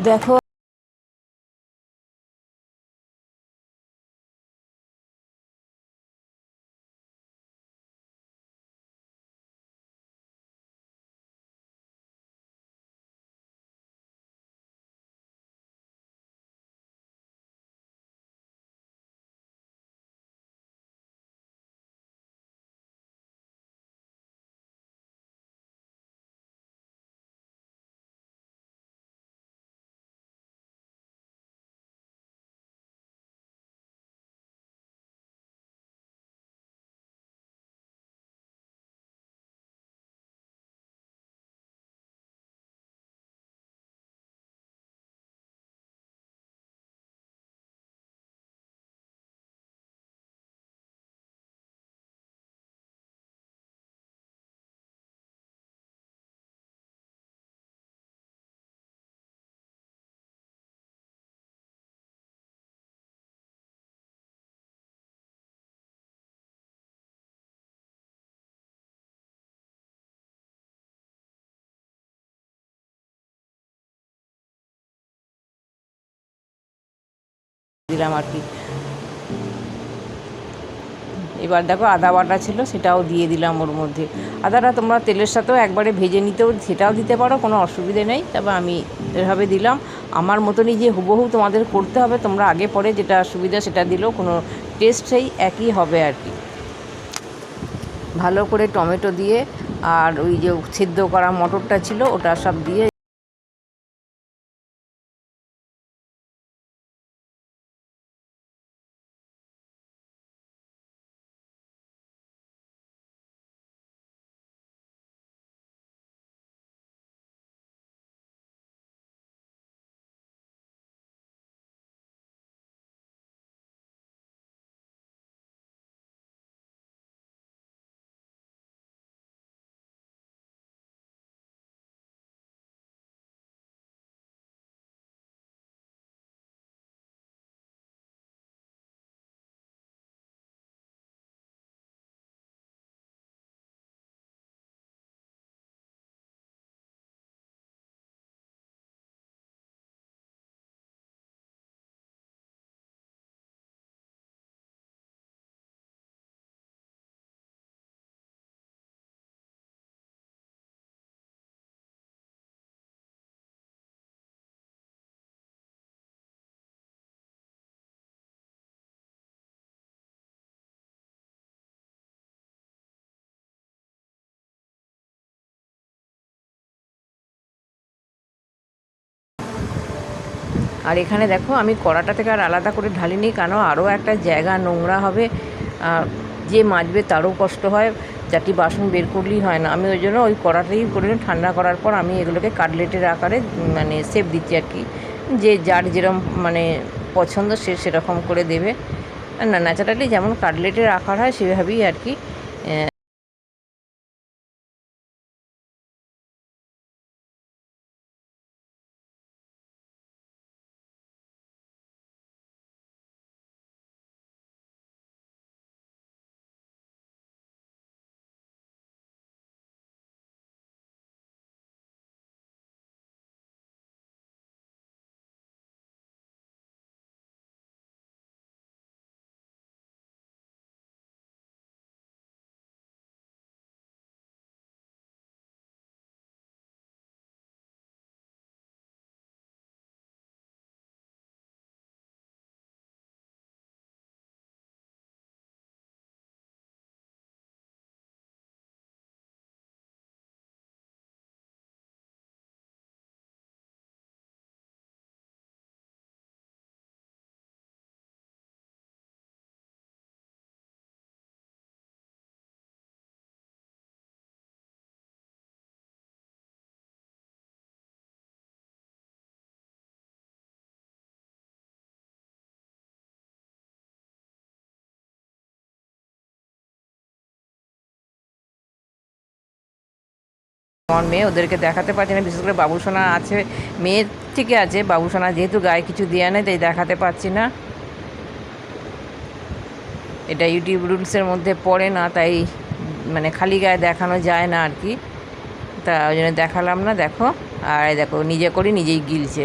দেখো দিলাম আর কি। এবার দেখো আদা বাটা ছিল, সেটাও দিয়ে দিলাম ওর মধ্যে। আদাটা তোমরা তেলের সাথেও একবারে ভেজে নিতেও, সেটাও দিতে পারো, কোনো অসুবিধে নেই। তবে আমি এভাবে দিলাম। আমার মতনই যে হুবহু তোমাদের করতে হবে, তোমরা আগে পরে যেটা সুবিধা সেটা দিলেও কোনো টেস্ট সেই একই হবে আর কি। ভালো করে টমেটো দিয়ে আর ওই যে সিদ্ধ করা মটরটা ছিল, ওটা সব দিয়ে আর এখানে দেখো, আমি কড়াটা থেকে আর আলাদা করে ঢালিনি, কেন আরও একটা জায়গা নোংরা হবে। আর যে মাজবে তারও কষ্ট হয় চারটি বাসন বের করলেই হয় না। আমি ওই জন্য ওই কড়াটাই করে ঠান্ডা করার পর আমি এগুলোকে কাটলেটের আকারে মানে সেপ দিচ্ছি আর কি। যে যার যেরকম মানে পছন্দ সে সেরকম করে দেবে। না ন্যাচারালি যেমন কাটলেটের আকার হয়, সেভাবেই আর কি আমার মেয়ে, ওদেরকে দেখাতে পারছি না, বিশেষ করে বাবুসোনা আছে মেয়ের ঠিকই আছে, বাবুসোনা যেহেতু গায়ে কিছু দেওয়া নেই, তাই দেখাতে পারছি না। এটা ইউটিউব রুলসের মধ্যে পড়ে না, তাই মানে খালি গায়ে দেখানো যায় না আর কি। তা ওই জন্য দেখালাম না, দেখো। আর দেখো, নিজে করি, নিজেই গিলছে।